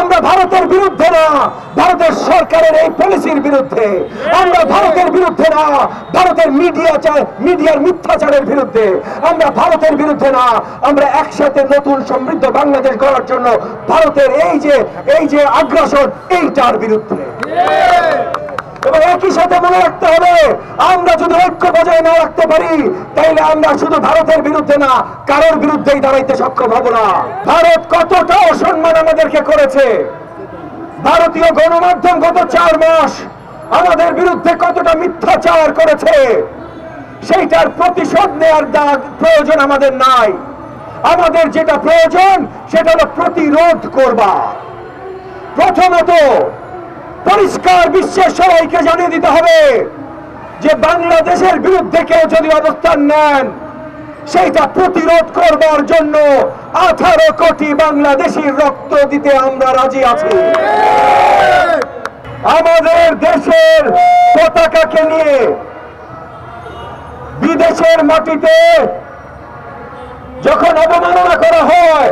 আমরা ভারতের বিরুদ্ধে না, ভারতের সরকারের এই পলিসির বিরুদ্ধে। আমরা ভারতের বিরুদ্ধে না, ভারতের মিডিয়া মিডিয়ার মিথ্যাচারের বিরুদ্ধে। আমরা ভারতের বিরুদ্ধে না, আমরা একসাথে নতুন সমৃদ্ধ বাংলাদেশ গড়ার জন্য ভারতের এই যে এই যে আগ্রাসন, এইটার বিরুদ্ধে। এবং একই সাথে মনে রাখতে হবে আমরা যদি ঐক্য বজায় না রাখতে পারি, তাইলে আমরা শুধু ভারতের বিরুদ্ধে না, কারোর বিরুদ্ধেই দাঁড়াইতে সক্ষম হব না। ভারত কতটা অসম্মান আমাদেরকে করেছে? ভারতীয় গণমাধ্যম গত চার মাস আমাদের বিরুদ্ধে কতটা মিথ্যাচার করেছে? সেইটার প্রতিশোধ নেওয়ার দাগ, প্রয়োজন আমাদের নাই। আমাদের যেটা প্রয়োজন, সেটা প্রতিরোধ করবা। প্রথমত পরিষ্কার বিশ্বের সবাইকে জানিয়ে দিতে হবে যে বাংলাদেশের বিরুদ্ধে কেউ যদি অবস্থান নেন, সেইটা প্রতিরোধ করবার জন্য আঠারো কোটি বাংলাদেশির রক্ত দিতে আমরা রাজি আছি। আমাদের দেশের পতাকাকে নিয়ে বিদেশের মাটিতে যখন অবমাননা করা হয়,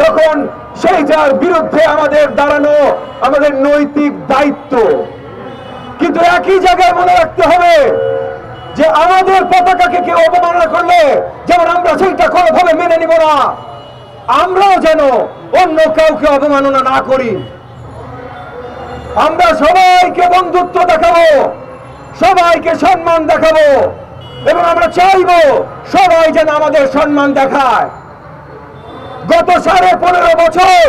তখন সেইটার বিরুদ্ধে আমাদের দাঁড়ানো আমাদের নৈতিক দায়িত্ব। কিন্তু একই জায়গায় মনে রাখতে হবে যে আমাদের পতাকাকে কেউ অবমাননা করলে যেমন আমরা সেইটা কোনোভাবে মেনে নিব না, আমরাও যেন অন্য কাউকে অবমাননা না করি। আমরা সবাইকে বন্ধুত্ব দেখাবো, সবাইকে সম্মান দেখাবো এবং আমরা চাইব সবাই যেন আমাদের সম্মান দেখায়। গত সাড়ে পনেরো বছর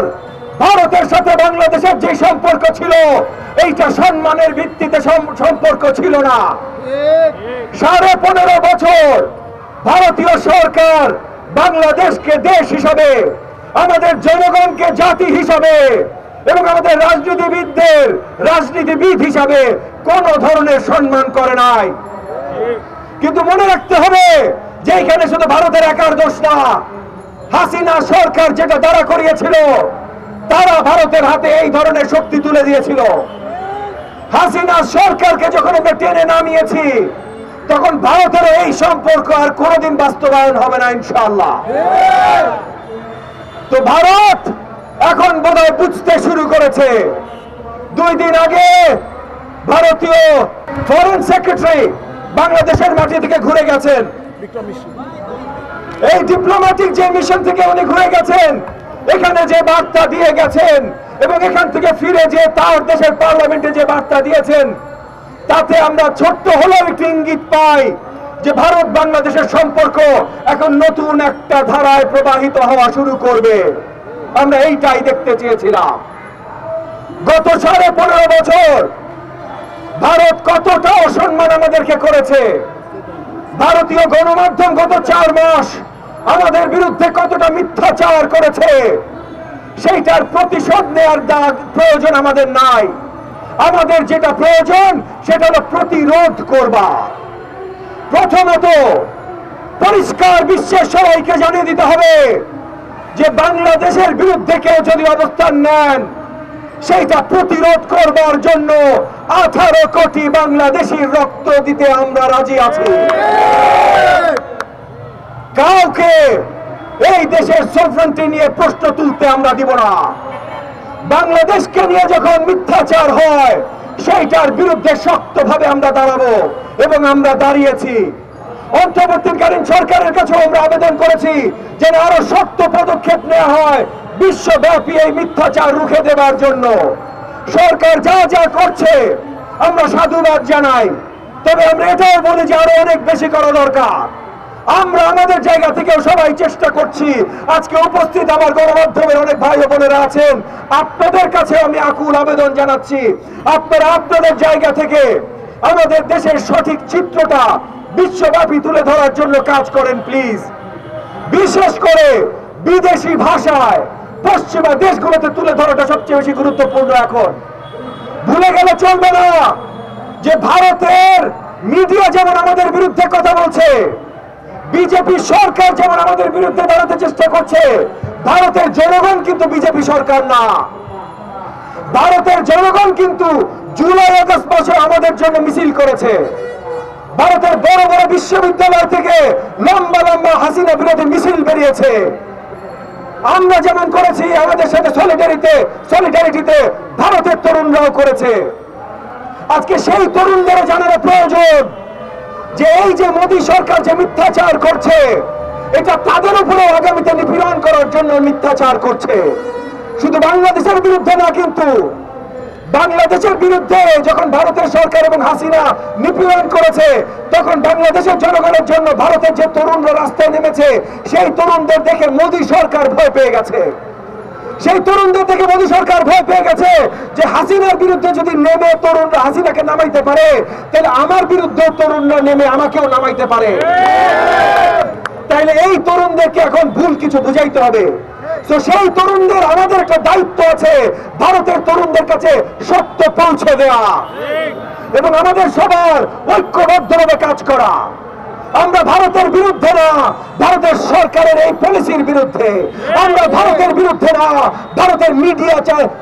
ভারতের সাথে বাংলাদেশের যে সম্পর্ক ছিল, এইটা সম্মানের ভিত্তিতে সম্পর্ক ছিল না। সাড়ে পনেরো বছর ভারতীয় সরকার বাংলাদেশকে দেশ হিসাবে, আমাদের জনগণকে জাতি হিসাবে এবং আমাদের রাজনীতিবিদদের রাজনীতিবিদ হিসাবে কোন ধরনের সম্মান করে নাই। কিন্তু মনে রাখতে হবে যে এখানে শুধু ভারতের একার দোষ না হাসিনা সরকার যেটা দাঁড়া করিয়েছিল, তারা ভারতের হাতে এই ধরনের শক্তি তুলে দিয়েছিল। হাসিনা সরকারকে যখন আমরা টেনে নামিয়েছি, তখন ভারতের এই সম্পর্ক আর কোনোদিন বাস্তবায়ন হবে না, ইনশাআল্লাহ। তো ভারত এখন বোধহয় বুঝতে শুরু করেছে। দুই দিন আগে ভারতীয় ফরেন সেক্রেটারি বাংলাদেশের মাটি থেকে ঘুরে গেছেন। এই ডিপ্লোম্যাটিক যে মিশন থেকে উনি ঘুরে গেছেন, এখানে যে বার্তা দিয়ে গেছেন এবং এখান থেকে ফিরে যে তার দেশের পার্লামেন্টে যে বার্তা দিয়েছেন, তাতে আমরা ছোট্ট হলেও একটি ইঙ্গিত পাই যে ভারত বাংলাদেশের সম্পর্ক এখন নতুন একটা ধারায় প্রবাহিত হওয়া শুরু করবে। আমরা এইটাই দেখতে চেয়েছিলাম। গত সাড়ে পনেরো বছর ভারত কতটা অসম্মান আমাদেরকে করেছে? ভারতীয় গণমাধ্যম গত চার মাস আমাদের বিরুদ্ধে কতটা মিথ্যাচার করেছে, সেইটার প্রতিশোধ নেওয়ার প্রয়োজন আমাদের নাই। আমাদের যেটা প্রয়োজন, সেটা হলো প্রতিরোধ করবা। প্রথমত, পরিষ্কার বিশ্বের সবাইকে জানিয়ে দিতে হবে যে বাংলাদেশের বিরুদ্ধে কেউ যদি অবস্থান নেন সেইটা প্রতিরোধ করবার জন্য আঠারো কোটি বাংলাদেশির রক্ত দিতে আমরা রাজি আছি। কাউকে এই দেশের সফরন্টি নিয়ে প্রশ্ন তুলতে আমরা দিব না। বাংলাদেশকে নিয়ে যখন মিথ্যাচার হয়, সেইটার বিরুদ্ধে শক্তভাবে আমরা দাঁড়াবো এবং আমরা দাঁড়িয়েছি। অন্তর্বর্তীকালীন সরকারের কাছে আমরা আবেদন করেছি যেন আরও শক্ত পদক্ষেপ নেওয়া হয় বিশ্বব্যাপী এই মিথ্যাচার রুখে দেওয়ার জন্য। সরকার যা যা করছে, আমরা সাধুবাদ জানাই। তবে আমরা এটাও বলি যে আরও অনেক বেশি করা দরকার। আমরা আমাদের জায়গা থেকেও সবাই চেষ্টা করছি। আজকে উপস্থিত আমার গণমাধ্যমের অনেক ভাই বোনেরা আছেন। আপনাদের কাছে আমি আকুল আবেদন জানাচ্ছি। আপনারা আপনাদের জায়গা থেকে আমাদের দেশের সঠিক চিত্রটা বিশ্বব্যাপী তুলে ধরার জন্য কাজ করেন প্লিজ বিশেষ করে বিদেশি ভাষায় পশ্চিমা দেশগুলোতে তুলে ধরাটা সবচেয়ে বেশি গুরুত্বপূর্ণ এখন। ভুলে গেলে চলবে না যে ভারতের মিডিয়া যেমন আমাদের বিরুদ্ধে কথা বলছে, বিজেপি সরকার যেমন আমাদের বিরুদ্ধে দাঁড়াতে চেষ্টা করছে, ভারতের জনগণ কিন্তু বিজেপি সরকার না। ভারতের জনগণ কিন্তু জুলাই আগস্ট মাসে আমাদের জন্য মিছিল করেছে। ভারতের বড় বড় বিশ্ববিদ্যালয় থেকে লম্বা লম্বা হাসিনা বিরোধী মিছিল বেরিয়েছে। আমরা যেমন করেছি, আমাদের সাথে সলিডারিতে সলিডারিটিতে ভারতের তরুণরাও করেছে। আজকে সেই তরুণদের জানানো প্রয়োজন যে এই যে মোদী সরকার যে মিথ্যাচার করছে, এটা তাদের উপরে আগামীতে নিপীড়ন করার জন্য মিথ্যাচার করছে। শুধু বাংলাদেশের বিরুদ্ধে না কিন্তু বাংলাদেশের বিরুদ্ধে যখন ভারতের সরকার এবং হাসিনা নিপীড়ন করেছে, তখন বাংলাদেশের জনগণের জন্য ভারতের যে তরুণরা রাস্তায় নেমেছে, সেই তরুণদের দেখে মোদী সরকার ভয় পেয়ে গেছে। সেই তরুণদের থেকে মোদী সরকার ভয় পেয়ে গেছে যে হাসিনার বিরুদ্ধে যদি নেমে তরুণরা হাসিনাকে নামাইতে পারে, তাহলে আমার বিরুদ্ধে তরুণরা নেমে আমাকেও নামাইতে পারে। তাইলে এই তরুণদেরকে এখন ভুল কিছু বুঝাইতে হবে। তো সেই তরুণদের আমাদের একটা দায়িত্ব আছে, ভারতের তরুণদের কাছে সত্য পৌঁছে দেওয়া এবং আমাদের সবার ঐক্যবদ্ধভাবে কাজ করা। আমরা ভারতের বিরুদ্ধে না, ভারতের সরকারের এই পলিসির বিরুদ্ধে। আমরা ভারতের বিরুদ্ধে না, ভারতের মিডিয়া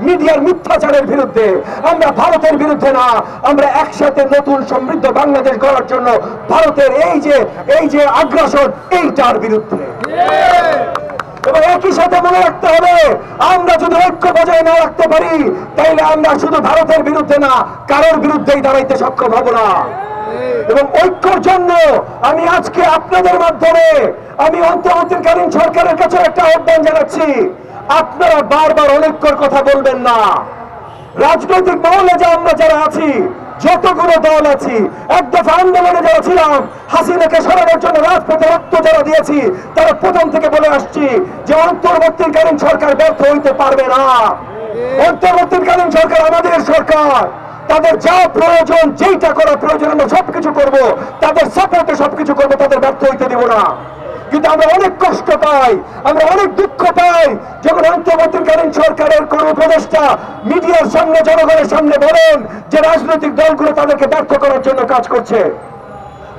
মিডিয়ার মিথ্যাচারের বিরুদ্ধে। আমরা ভারতের বিরুদ্ধে না, আমরা একসাথে নতুন সমৃদ্ধ বাংলাদেশ গড়ার জন্য ভারতের এই যে এই যে আগ্রাসন, এইটার বিরুদ্ধে। এবং একই সাথে মনে রাখতে হবে, আমরা যদি ঐক্য বজায় না রাখতে পারি, তাইলে আমরা শুধু ভারতের বিরুদ্ধে না, কারোর বিরুদ্ধেই দাঁড়াইতে সক্ষম হব না। এবং ঐক্যর জন্য আমি আজকে আপনাদের মাধ্যমে, আমি অন্তর্বর্তীকালীন সরকারের কাছে একটা আহ্বান জানাচ্ছি, আপনারা বারবার অনৈক্যর কথা বলবেন না। রাজনৈতিক মহলে যে আমরা যারা আছি যতগুলো দল আছি, এক দফা আন্দোলনে যারা ছিলাম, হাসিনাকে সরানোর জন্য রাজপথে রক্ত যারা দিয়েছি, তারা প্রথম থেকে বলে আসছি যে অন্তর্বর্তীকালীন সরকার ব্যর্থ হইতে পারবে না। অন্তর্বর্তীকালীন সরকার আমাদের সরকার। তাদের যা প্রয়োজন, যেইটা করা প্রয়োজন, আমরা সবকিছু করব। তাদের সাপোর্টে সবকিছু করব, তাদের ব্যর্থ হইতে দিব না। কিন্তু আমরা অনেক কষ্ট পাই, আমরা অনেক দুঃখ পাই যখন অন্তর্বর্তীকালীন সরকারের কোন উপদেষ্টা মিডিয়ার সামনে, জনগণের সামনে বলেন যে রাজনৈতিক দলগুলো তাদেরকে ব্যর্থ করার জন্য কাজ করছে।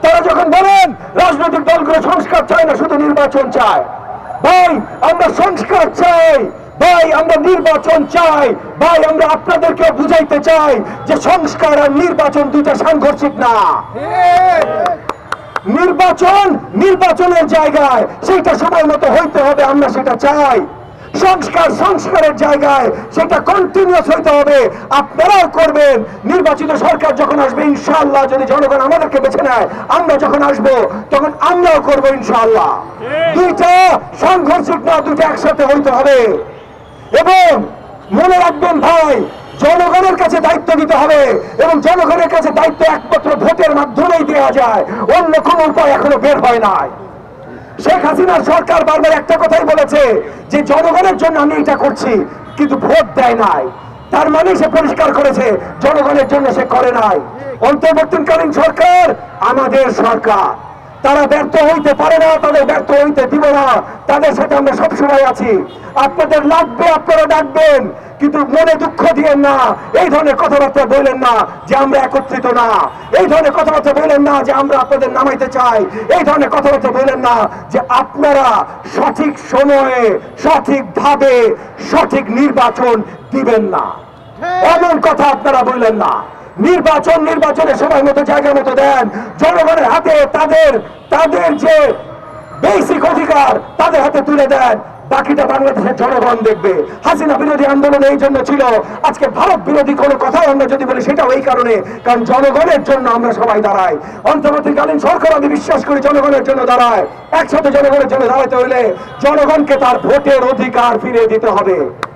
তারা যখন বলেন রাজনৈতিক দলগুলো সংস্কার চায় না, শুধু নির্বাচন চায়। ভাই, আমরা সংস্কার চাই। ভাই, আমরা নির্বাচন চাই। ভাই, আমরা আপনাদেরকে বুঝাইতে চাই যে সংস্কার আর নির্বাচন দুইটা সাংঘর্ষিক না। নির্বাচন নির্বাচনের জায়গায় সেটা সময় মতো হইতে হবে আমরা সেটা চাই। সংস্কার সংস্কারের জায়গায় সেটা কন্টিনিউস হইতে হবে। আপনারাও করবেন। নির্বাচিত সরকার যখন আসবে ইনশাআল্লাহ যদি জনগণ আমাদেরকে বেছে নেয় আমরা যখন আসব তখন আমরাও করব ইনশাআল্লাহ। দুইটা সাংঘর্ষিক না দুইটা একসাথে হইতে হবে। এবং মনে রাখবেন ভাই জনগণের কাছে দায়িত্ব দিতে হবে এবং জনগণের কাছে দায়িত্ব একমাত্র ভোটের মাধ্যমেই দেওয়া যায়। অন্য কোন উপায় এখনও বের হয় নাই। শেখ হাসিনার সরকার বারবার একটা কথাই বলেছে যে, জনগণের জন্য আমি এটা করছি, কিন্তু ভোট দেয় নাই। তার মানে সে পরিষ্কার করেছে, জনগণের জন্য সে করে নাই। অন্তর্বর্তীকালীন সরকার, আমাদের সরকার। তারা ব্যর্থ হইতে পারে না তাদের ব্যর্থ হইতে দিব না। তাদের সাথে আমরা সবসময় আছি। আপনাদের লাগবে আপনারা ডাকবেন কিন্তু মনে দুঃখ দিয়েন না। এই ধরনের কথাবার্তা বললেন না যে আমরা একত্রিত না। এই ধরনের কথাবার্তা বললেন না যে আমরা আপনাদের নামাইতে চাই। এই ধরনের কথাবার্তা বললেন না যে আপনারা সঠিক সময়ে সঠিকভাবে সঠিক নির্বাচন দিবেন না। এমন কথা আপনারা বললেন না। নির্বাচন, নির্বাচনের সময় মতো, জায়গা মতো দেন। জনগণের হাতে তাদের তাদের যে বেসিক অধিকার, তাদের হাতে তুলে দেন। বাকিটা বাংলাদেশের জনগণ দেখবে। হাসিনা বিরোধী আন্দোলন এই জন্য ছিল। আজকে ভারত বিরোধী কোনো কথাও আমরা যদি বলি, সেটাও এই কারণে। কারণ জনগণের জন্য আমরা সবাই দাঁড়াই। অন্তর্বর্তীকালীন সরকার, আমি বিশ্বাস করি, জনগণের জন্য দাঁড়ায়। একসাথে জনগণের জন্য দাঁড়াতে হইলে জনগণকে তার ভোটের অধিকার ফিরিয়ে দিতে হবে।